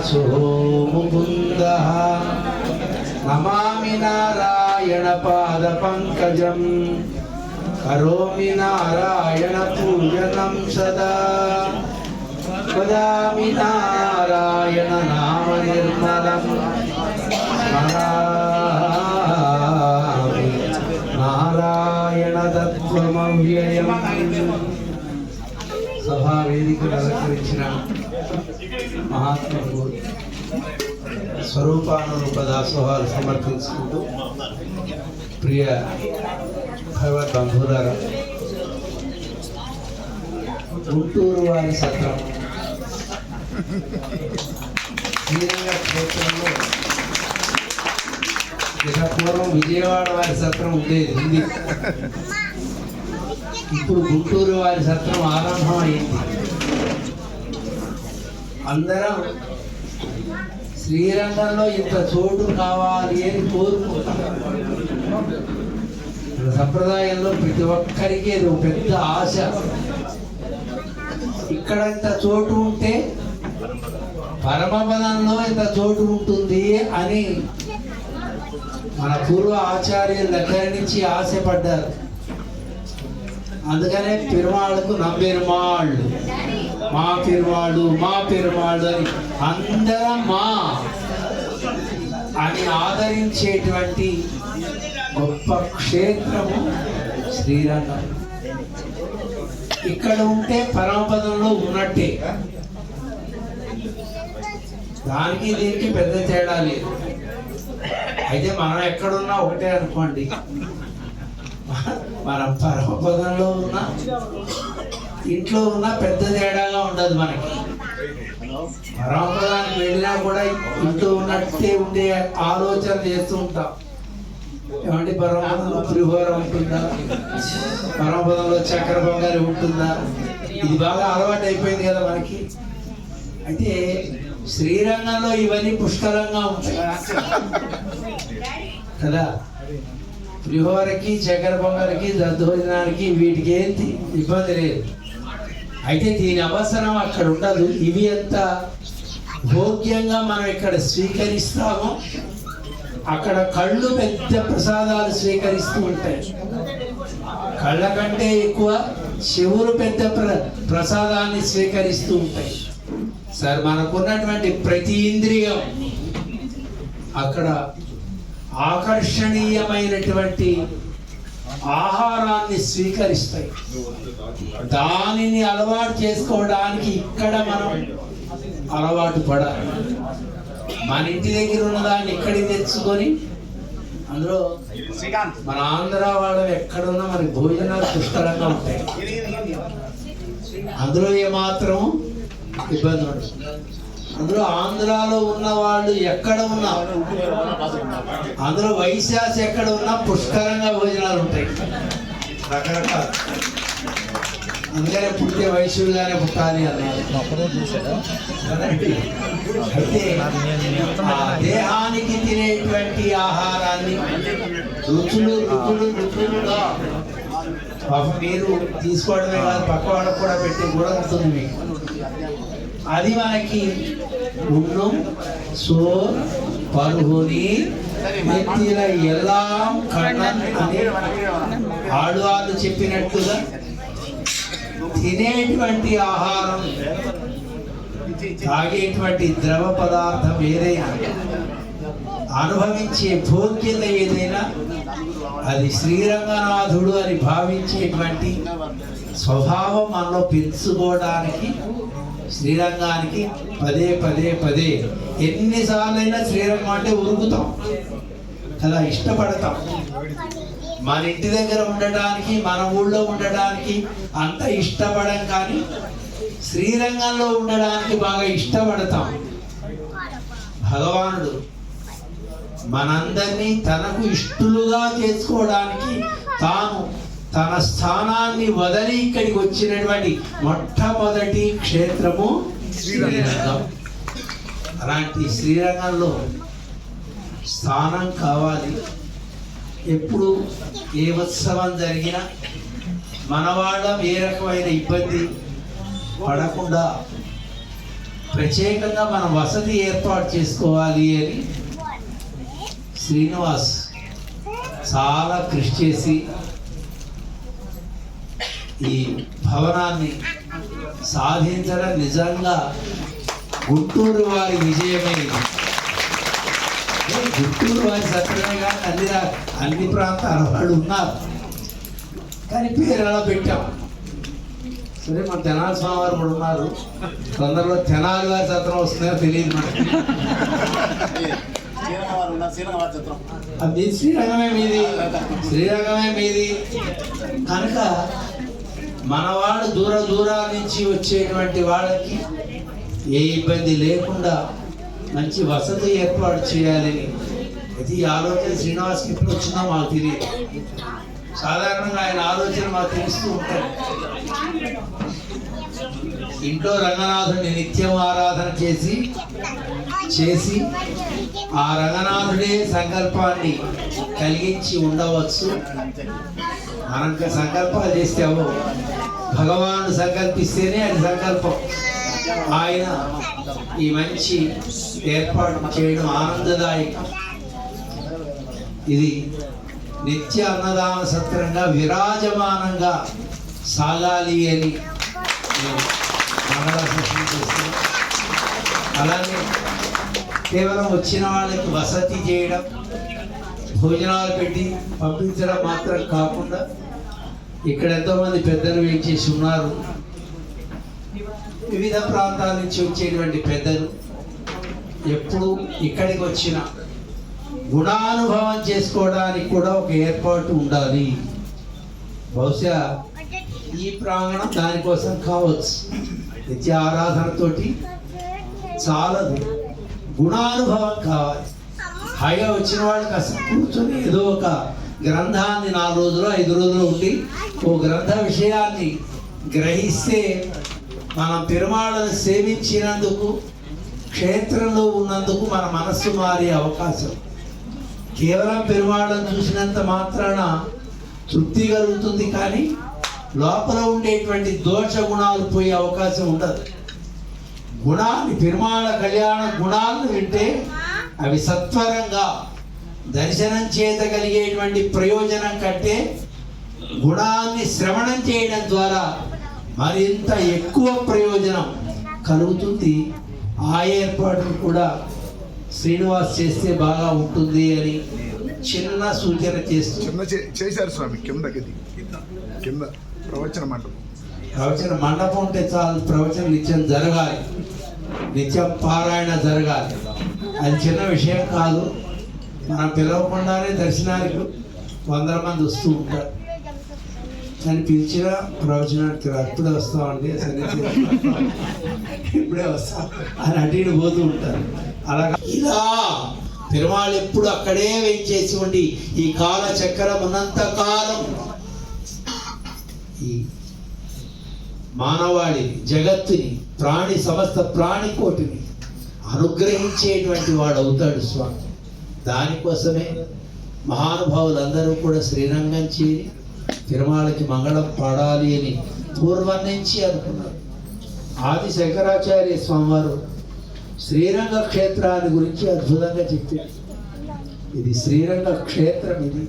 వాసో ముకుంద నమామి నారాయణ పాద పంకజం. కరోమి నారాయణ పూజనం సదా. వదామి నారాయణ నామ నిర్మలం. స్మరామి నారాయణ తత్వమవ్యయం. సభా వేదికలు అలంకరించిన మహాత్ములు స్వరూపానురూప దాసోహాలు సమర్పించుకుంటూ ప్రియ భగవద్ బంధువులారా గుంటూరు వారి సత్రం శ్రీరంగ క్షేత్రంలో పూర్వం విజయవాడ వారి సత్రం ఉండేది ఉంది ఇప్పుడు గుంటూరు వారి సత్రం ఆరంభం అయింది అందరం శ్రీరంగంలో ఇంత చోటు కావాలి అని కోరుకుంటాం మన సంప్రదాయంలో ప్రతి ఒక్కరికి ఇది ఒక పెద్ద ఆశ. ఇక్కడ ఇంత చోటు ఉంటే పరమపదంలో ఇంత చోటు ఉంటుంది అని మన పూర్వ ఆచార్యుల దగ్గర నుంచి ఆశపడ్డారు. అందుకనే పెరుమాళ్ళకు నమ్పెరుమాళ్ళు మా పెరుమాళ్ళు మా పెరుమాళ్ళు అని అందరం మా అని ఆదరించేటువంటి గొప్ప క్షేత్రము శ్రీరంగం. ఇక్కడ ఉంటే పరమపదంలో ఉన్నట్టే. దానికి దీనికి పెద్ద తేడా లేదు. అయితే మనం ఎక్కడున్నా ఒకటే అనుకోండి. మనం పరమపదంలో ఉన్న ఇంట్లో ఉన్న పెద్ద తేడాగా ఉండదు మనకి. పరంపరానికి వెళ్ళినా కూడా ఇంట్లో ఉన్నట్టే ఉండే ఆలోచన చేస్తూ ఉంటాం. ఏమంటే పరమపదంలో పులిహోర ఉంటుందా? పరమపదంలో చక్కెర బంగారు ఉంటుందా? ఇది బాగా అలవాటు అయిపోయింది కదా మనకి. అయితే శ్రీరంగంలో ఇవన్నీ పుష్కలంగా ఉంటాయి. కదా? పులిహోరకి చక్కెర పొంగలికి దద్దోజనానికి వీటికి ఏంటి ఇబ్బంది లేదు. అయితే దీని అవసరం అక్కడ ఉండదు. ఇవి ఎంత భోగ్యంగా మనం ఇక్కడ స్వీకరిస్తామో అక్కడ కళ్ళు పెద్ద ప్రసాదాలు స్వీకరిస్తూ ఉంటాయి. కళ్ళ కంటే ఎక్కువ శివులు పెద్ద ప్ర ప్రసాదాన్ని స్వీకరిస్తూ ఉంటాయి. సార్ మనకున్నటువంటి ప్రతి ఇంద్రియం అక్కడ ఆకర్షణీయమైనటువంటి ఆహారాన్ని స్వీకరిస్తాయి. దానిని అలవాటు చేసుకోవడానికి ఇక్కడ మనం అలవాటు పడాలి. మన ఇంటి దగ్గర ఉన్న దాన్ని ఇక్కడికి తెచ్చుకొని అందులో మన ఆంధ్ర వాళ్ళు ఎక్కడున్నా మనకి భోజనాలు పుష్కలంగా ఉంటాయి. అందులో ఏమాత్రం ఇబ్బంది ఉండదు. అందులో ఆంధ్రాలో ఉన్న వాళ్ళు ఎక్కడ ఉన్నా అందులో వైశాస్ ఎక్కడ ఉన్నా పుష్కలంగా భోజనాలు ఉంటాయి. రకరకాల. అందుకనే పుట్టే వైశ్యులుగానే పుట్టాలి అన్నారు? అయితే దేహానికి తినేటువంటి ఆహారాన్ని రుచులు రుచులు రుచులుగా మీరు తీసుకోవడమే కాదు పక్క వాళ్ళకు కూడా పెట్టే కూడా ఉంటుంది మీకు. అది మనకి ఉన్నం సో పరుహుని నెత్తిల ఎల్లాం కണ്ണన్ అని ఆడువాళ్ళు చెప్పినట్టుగా తినేటువంటి ఆహారం తాగేటువంటి ద్రవ పదార్థం ఏదైనా అనుభవించే భోగ్యత ఏదైనా అది శ్రీరంగనాథుడు అని భావించేటువంటి స్వభావం మనలో పెంచుకోవడానికి శ్రీరంగానికి పదే పదే పదే. ఎన్నిసార్లైనా శ్రీరంగం అంటే ఉరుకుతాం. కదా ఇష్టపడతాం. మన ఇంటి దగ్గర ఉండడానికి మన ఊళ్ళో ఉండడానికి అంత ఇష్టపడం కానీ శ్రీరంగంలో ఉండడానికి బాగా ఇష్టపడతాం. భగవానుడు మనందరినీ తనకు ఇష్టలుగా చేసుకోవడానికి తాను తన స్థానాన్ని వదలి ఇక్కడికి వచ్చినటువంటి మొట్టమొదటి క్షేత్రము శ్రీరంగం. అలాంటి శ్రీరంగంలో స్థానం కావాలి. ఎప్పుడు ఏ ఉత్సవం జరిగినా మన వాళ్ళం ఏ రకమైన ఇబ్బంది పడకుండా ప్రత్యేకంగా మనం వసతి ఏర్పాటు చేసుకోవాలి అని శ్రీనివాస్ చాలా కృషి చేసి ఈ భవనాన్ని సాధించడం నిజంగా గుంటూరు వారి విజయమే గుంటూరు వారి సత్యమే కానీ అన్ని అన్ని ప్రాంతాల వాళ్ళు ఉన్నారు. కానీ పేరు ఎలా పెట్టాం? సరే మన తెనాలి స్వామి వారు కూడా ఉన్నారు. తొందరలో తెనాలి వారి సత్రం వస్తుందో తెలియదు మనకి. చిత్రం అది శ్రీరంగమే మీది. శ్రీరంగమే మీది. కనుక మనవాడు దూర దూరాల నుంచి వచ్చేటువంటి వాళ్ళకి ఏ ఇబ్బంది లేకుండా మంచి వసతి ఏర్పాటు చేయాలని అది ఆలోచన శ్రీనివాస్ ఎప్పుడు వచ్చిందో మాకు తెలియదు. సాధారణంగా ఆయన ఆలోచన మాకు తెలుస్తూ ఉంటాయి. ఇంట్లో రంగనాథుడిని నిత్యం ఆరాధన చేసి చేసి ఆ రంగనాథుడే సంకల్పాన్ని కలిగించి ఉండవచ్చు. మనం సంకల్పాలు చేస్తే అవ్వవు. భగవాన్ సంకల్పిస్తేనే అది సంకల్పం. ఆయన ఈ మంచి ఏర్పాటు చేయడం ఆనందదాయకం. ఇది నిత్య అన్నదాన సత్రంగా విరాజమానంగా సాగాలి అని మంగళాశాసనం చేస్తున్నాను అలాగే కేవలం వచ్చిన వాళ్ళకి వసతి చేయడం భోజనాలు పెట్టి పంపించడం మాత్రం కాకుండా ఇక్కడ ఎంతోమంది పెద్దలు వేయించేసి ఉన్నారు? వివిధ ప్రాంతాల నుంచి వచ్చేటువంటి పెద్దలు ఎప్పుడు ఇక్కడికి వచ్చిన గుణానుభవం చేసుకోవడానికి కూడా ఒక ఏర్పాటు ఉండాలి. బహుశా ఈ ప్రాంగణం దానికోసం కావచ్చు. నిత్య ఆరాధనతోటి చాలదు. గుణానుభవం కావాలి. హాయిగా వచ్చిన వాళ్ళకి అసలు కూర్చొని ఏదో ఒక గ్రంథాన్ని నాలుగు రోజులు ఐదు రోజులు ఉండి ఓ గ్రంథ విషయాన్ని గ్రహిస్తే మనం పెరుమాళను సేవించినందుకు క్షేత్రంలో ఉన్నందుకు మన మనస్సు మారే అవకాశం. కేవలం పెరుమాళను చూసినంత మాత్రాన తృప్తి కలుగుతుంది కానీ లోపల ఉండేటువంటి దోష గుణాలు పోయే అవకాశం ఉండదు. గుణాన్ని పెరుమాళ కళ్యాణ గుణాలను వింటే అవి సత్వరంగా దర్శనం చేత కలిగేటువంటి ప్రయోజనం కంటే గుణాన్ని శ్రవణం చేయడం ద్వారా మరింత ఎక్కువ ప్రయోజనం కలుగుతుంది. ఆ ఏర్పాటును కూడా శ్రీనివాస్ చేస్తే బాగా ఉంటుంది అని చిన్న సూచన చేస్తూ కింద చే- చేశారు స్వామి కింద గది కింద ప్రవచన మండపం. ప్రవచన మండపం ఉంటే చాలు ప్రవచనం నిత్యం జరగాలి. నిత్యం పారాయణ జరగాలి. అది చిన్న విషయం కాదు. మనం పిలవకుండానే దర్శనానికి వందల మంది వస్తూ ఉంటారు. దాన్ని పిలిచిన ప్రవచనానికి అప్పుడే వస్తామండి సన్నిధి ఇప్పుడే వస్తాం అని అటు ఇటు పోతూ ఉంటారు. అలా ఇలా పెరుమాళ్ళు ఎప్పుడు అక్కడే వేయించేసి ఉండి ఈ కాల చక్రం ఉన్నంత కాలం ఈ మానవాళి జగత్తుని ప్రాణి సమస్త ప్రాణికోటిని అనుగ్రహించేటువంటి వాడు అవుతాడు స్వామి. దానికోసమే మహానుభావులందరూ కూడా శ్రీరంగం చేరి తిరుమలకి మంగళం పాడాలి అని పూర్వం నుంచి అనుకున్నారు. ఆది శంకరాచార్య స్వామివారు శ్రీరంగ క్షేత్రాన్ని గురించి అద్భుతంగా చెప్పారు. ఇది శ్రీరంగ క్షేత్రం ఇది.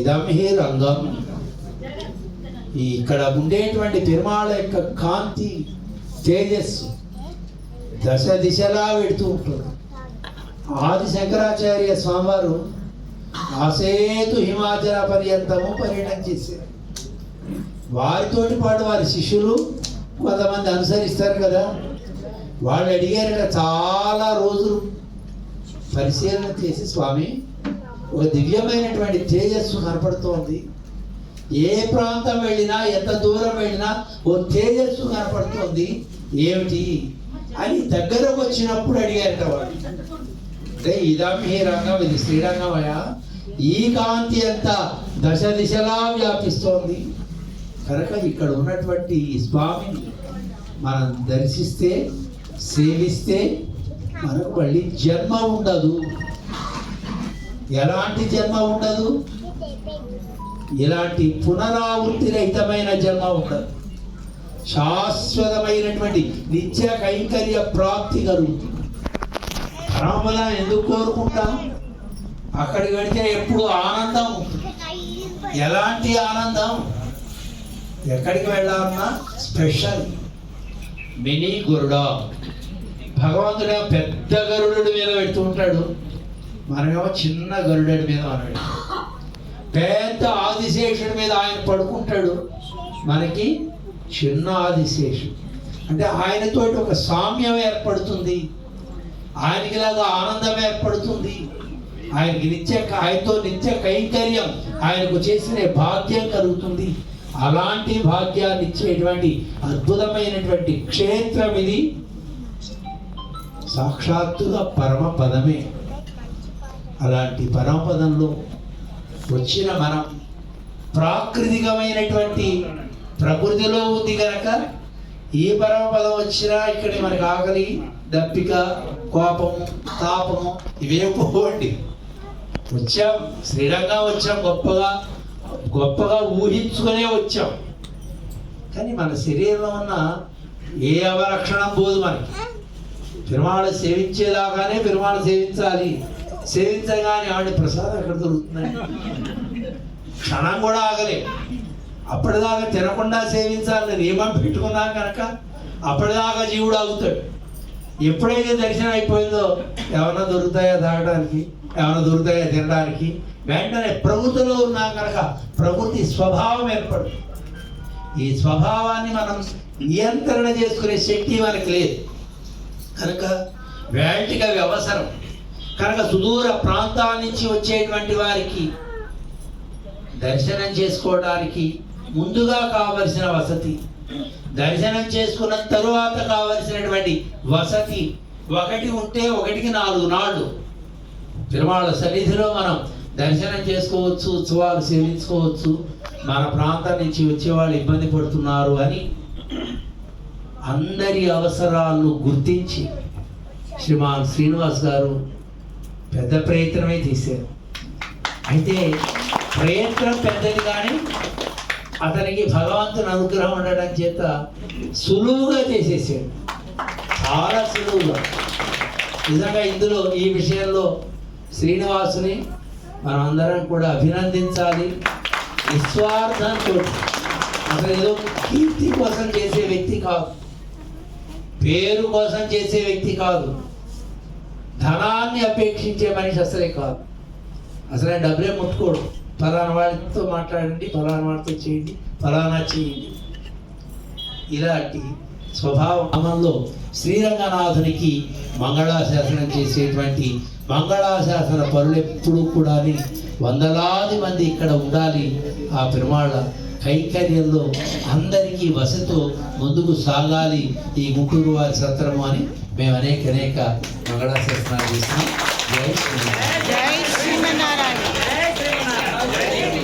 ఇదం రంగం. ఈ ఇక్కడ ఉండేటువంటి తిరుమల యొక్క కాంతి తేజస్సు దశ దిశలా వెడుతూ ఉంటుంది. ఆది శంకరాచార్య స్వామివారు ఆసేతు హిమాచల పర్యంతము పర్యటన చేశారు. వారితోటి పాటు వారి శిష్యులు కొంతమంది అనుసరిస్తారు కదా. వాళ్ళు అడిగారట చాలా రోజులు పరిశీలన చేసి స్వామి ఒక దివ్యమైనటువంటి తేజస్సు కనపడుతోంది. ఏ ప్రాంతం వెళ్ళినా ఎంత దూరం వెళ్ళినా ఓ తేజస్సు కనపడుతోంది. ఏమిటి? అని దగ్గరకు వచ్చినప్పుడు అడిగారట వాళ్ళు. అంటే ఇదం ఈ రంగం ఇది శ్రీరంగమయ ఈ కాంతి ఎంత దశ దిశలా వ్యాపిస్తోంది. కనుక ఇక్కడ ఉన్నటువంటి స్వామిని మనం దర్శిస్తే సేవిస్తే మనకు మళ్ళీ జన్మ ఉండదు. ఎలాంటి జన్మ ఉండదు? ఇలాంటి పునరావృత్తి రహితమైన జన్మ ఉండదు. శాశ్వతమైనటువంటి నిత్య కైంకర్య ప్రాప్తి కలుగుతుంది. పరమపదం ఎందుకు కోరుకుంటాం అక్కడికి వెళితే ఎప్పుడు ఆనందం? ఎలాంటి ఆనందం? ఎక్కడికి వెళ్ళాలన్నా స్పెషల్. మినీ గురుడా. భగవంతుడు పెద్ద గరుడు మీద పెడుతూ ఉంటాడు. మనమేమో చిన్న గరుడు మీద మనం పెద్ద ఆదిశేషుడి మీద ఆయన పడుకుంటాడు. మనకి చిన్న ఆదిశేషుడు. అంటే ఆయనతోటి ఒక సామ్యం ఏర్పడుతుంది. ఆయనకి లాగా ఆనందం ఏర్పడుతుంది. ఆయనకి నిత్య ఆయనతో నిత్య కైంకర్యం ఆయనకు చేసిన భాగ్యం కలుగుతుంది. అలాంటి భాగ్యాన్ని ఇచ్చేటువంటి అద్భుతమైనటువంటి క్షేత్రం ఇది. సాక్షాత్తుగా పరమ పదమే. అలాంటి పరమపదంలో వచ్చిన మనం ప్రాకృతికమైనటువంటి ప్రకృతిలో ఉంది కనుక ఏ పరమపదం వచ్చినా ఇక్కడ మనకు ఆకలి దప్పిక కోపము తాపము ఇవే పోవండి. వచ్చాం శ్రీరంగా వచ్చాం గొప్పగా గొప్పగా ఊహించుకునే వచ్చాం. కానీ మన శరీరంలో ఉన్న ఏ అవలక్షణం పోదు మనకి. పెరుమాళ సేవించేదాకానే పెరుమాళ సేవించాలి. సేవించగానే ఆవిడ ప్రసాదం ఎక్కడ దొరుకుతుందండి క్షణం కూడా ఆగలే. అప్పటిదాకా తినకుండా సేవించాలని నియమం పెట్టుకున్నాం కనుక అప్పటిదాకా జీవుడు ఆగుతాడు. ఎప్పుడైతే దర్శనం అయిపోయిందో ఏమైనా దొరుకుతాయా తాగడానికి? ఏమైనా దొరుకుతాయా తినడానికి? వెంటనే ప్రకృతిలో ఉన్నా కనుక ప్రకృతి స్వభావం ఏర్పడుతుంది. ఈ స్వభావాన్ని మనం నియంత్రణ చేసుకునే శక్తి మనకి లేదు. కనుక వేటికి అవసరం. కనుక సుదూర ప్రాంతాల నుంచి వచ్చేటువంటి వారికి దర్శనం చేసుకోవడానికి ముందుగా కావలసిన వసతి దర్శనం చేసుకున్న తరువాత కావలసినటువంటి వసతి ఒకటి ఉంటే ఒకటికి నాలుగు నాళ్ళు. తిరుమల సన్నిధిలో మనం దర్శనం చేసుకోవచ్చు ఉత్సవాలు సేవించుకోవచ్చు. మన ప్రాంతం నుంచి వచ్చేవాళ్ళు ఇబ్బంది పడుతున్నారు అని అందరి అవసరాలను గుర్తించి శ్రీమాన్ శ్రీనివాస్ గారు పెద్ద ప్రయత్నమే తీశారు అయితే ప్రయత్నం పెద్దది కానీ అతనికి భగవంతుని అనుగ్రహం ఉండడం చేత సులువుగా చేసేసాడు. చాలా సులువుగా. నిజంగా ఇందులో ఈ విషయంలో శ్రీనివాసుని మనం అందరం కూడా అభినందించాలి. నిస్వార్థంతో. అతను ఏదో కీర్తి కోసం చేసే వ్యక్తి కాదు. పేరు కోసం చేసే వ్యక్తి కాదు. ధనాన్ని అపేక్షించే మనిషి అసలే కాదు. అసలు డబ్బులే ముట్టుకోడు. ఫలానా వాడితో మాట్లాడండి ఫలానా వాడితో చేయండి ఫలానా చేయండి. ఇలాంటి స్వభావం అమల్లో శ్రీరంగనాథునికి మంగళాశాసనం చేసేటువంటి మంగళాశాసన పనులు ఎప్పుడూ కూడా వందలాది మంది ఇక్కడ ఉండాలి. ఆ పెరుమాళ్ళ కైంకర్యంలో అందరికీ వసతో ముందుకు సాగాలి ఈ గుంటూరు వారి సత్రము అని మేము అనేక అనేక మంగళాశాసనాలు చేస్తున్నాం. జై శ్రీ జై శ్రీమన్నారాయణ.